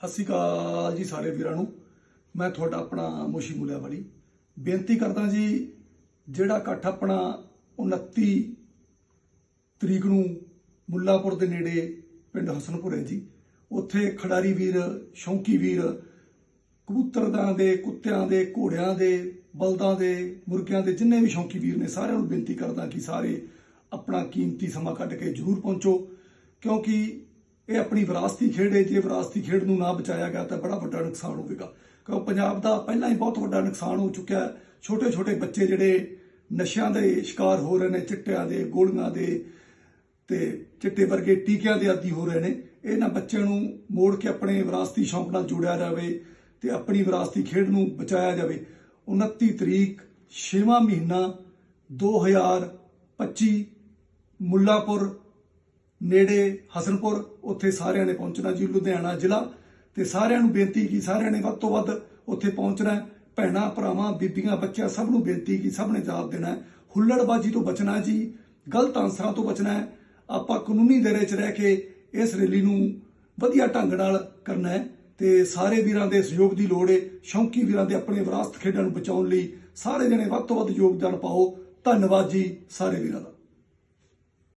ਸਤਿ ਸ਼੍ਰੀ ਅਕਾਲ ਜੀ ਸਾਰੇ ਵੀਰਾਂ ਨੂੰ। ਮੈਂ ਤੁਹਾਡਾ ਆਪਣਾ ਮੋਸ਼ੀ ਮੁਲਿਆ ਵਾਲੀ ਬੇਨਤੀ ਕਰਦਾ ਜੀ, ਜਿਹੜਾ ਇਕੱਠ ਆਪਣਾ 29 ਤਰੀਕ ਨੂੰ ਮੁੱਲਾਪੁਰ ਦੇ ਨੇੜੇ ਪਿੰਡ ਹਸਨਪੁਰ ਹੈ ਜੀ, ਉੱਥੇ ਖਿਡਾਰੀ ਵੀਰ, ਸ਼ੌਂਕੀ ਵੀਰ, ਕਬੂਤਰਦਾਂ ਦੇ, ਕੁੱਤਿਆਂ ਦੇ, ਘੋੜਿਆਂ ਦੇ, ਬਲਦਾਂ ਦੇ, ਮੁਰਗਿਆਂ ਦੇ ਜਿੰਨੇ ਵੀ ਸ਼ੌਂਕੀ ਵੀਰ ਨੇ ਸਾਰਿਆਂ ਨੂੰ ਬੇਨਤੀ ਕਰਦਾ ਕਿ ਸਾਰੇ ਆਪਣਾ ਕੀਮਤੀ ਸਮਾਂ ਕੱਢ ਕੇ ਜ਼ਰੂਰ ਪਹੁੰਚੋ। ਕਿਉਂਕਿ ਇਹ ਆਪਣੀ ਵਿਰਾਸਤੀ ਖੇਡ ਹੈ, ਜੇ ਵਿਰਾਸਤੀ ਖੇਡ ਨੂੰ ਨਾ ਬਚਾਇਆ ਗਿਆ ਤਾਂ ਬੜਾ ਵੱਡਾ ਨੁਕਸਾਨ ਹੋਵੇਗਾ। ਕਿਉਂ ਪੰਜਾਬ ਦਾ ਪਹਿਲਾਂ ਹੀ ਬਹੁਤ ਵੱਡਾ ਨੁਕਸਾਨ ਹੋ ਚੁੱਕਿਆ ਹੈ। ਛੋਟੇ ਛੋਟੇ ਬੱਚੇ ਜਿਹੜੇ ਨਸ਼ਿਆਂ ਦੇ ਸ਼ਿਕਾਰ ਹੋ ਰਹੇ ਨੇ, ਚਿੱਟਿਆਂ ਦੇ, ਗੋਲੀਆਂ ਦੇ ਤੇ ਚਿੱਟੇ ਵਰਗੇ ਟੀਕਿਆਂ ਦੇ ਆਦੀ ਹੋ ਰਹੇ ਨੇ, ਇਹਨਾਂ ਬੱਚਿਆਂ ਨੂੰ ਮੋੜ ਕੇ ਆਪਣੇ ਵਿਰਾਸਤੀ ਸ਼ੌਂਕ ਨਾਲ ਜੋੜਿਆ ਜਾਵੇ ਤੇ ਆਪਣੀ ਵਿਰਾਸਤੀ ਖੇਡ ਨੂੰ ਬਚਾਇਆ ਜਾਵੇ। 29 ਤਰੀਕ 6ਵਾਂ ਮਹੀਨਾ 2025 ਮੁੱਲਾਪੁਰ ਨੇੜੇ ਹਸਨਪੁਰ, ਉੱਥੇ ਸਾਰਿਆਂ ਨੇ ਪਹੁੰਚਣਾ ਜੀ, ਲੁਧਿਆਣਾ ਜ਼ਿਲ੍ਹਾ। ਤੇ ਸਾਰਿਆਂ ਨੂੰ ਬੇਨਤੀ ਕੀ ਸਾਰਿਆਂ ਨੇ ਵੱਧ ਤੋਂ ਵੱਧ ਉੱਥੇ ਪਹੁੰਚਣਾ ਹੈ। ਭੈਣਾਂ, ਭਰਾਵਾਂ, ਬੀਬੀਆਂ, ਬੱਚਿਆਂ ਸਭ ਨੂੰ ਬੇਨਤੀ ਕੀ ਸਭ ਨੇ ਜਵਾਬ ਦੇਣਾ ਹੁੱਲੜਬਾਜ਼ੀ ਤੋਂ ਬਚਣਾ ਜੀ, ਗਲਤ ਆਂਸਰਾਂ ਤੋਂ ਬਚਣਾ ਆਪਾਂ ਕਾਨੂੰਨੀ ਦਾਇਰੇ 'ਚ ਰਹਿ ਕੇ ਇਸ ਰੈਲੀ ਨੂੰ ਵਧੀਆ ਢੰਗ ਨਾਲ ਕਰਨਾ ਹੈ। ਤੇ ਸਾਰੇ ਵੀਰਾਂ ਦੇ ਸਹਿਯੋਗ ਦੀ ਲੋੜ ਏ, ਸ਼ੌਂਕੀ ਵੀਰਾਂ ਦੇ ਆਪਣੇ ਵਿਰਾਸਤ ਖੇਡਾਂ ਨੂੰ ਬਚਾਉਣ ਲਈ ਸਾਰੇ ਜਣੇ ਵੱਧ ਤੋਂ ਵੱਧ ਯੋਗਦਾਨ ਪਾਓ। ਧੰਨਵਾਦ ਜੀ ਸਾਰੇ ਵੀਰਾਂ ਦਾ।